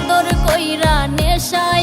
আদর কইরা নেশায়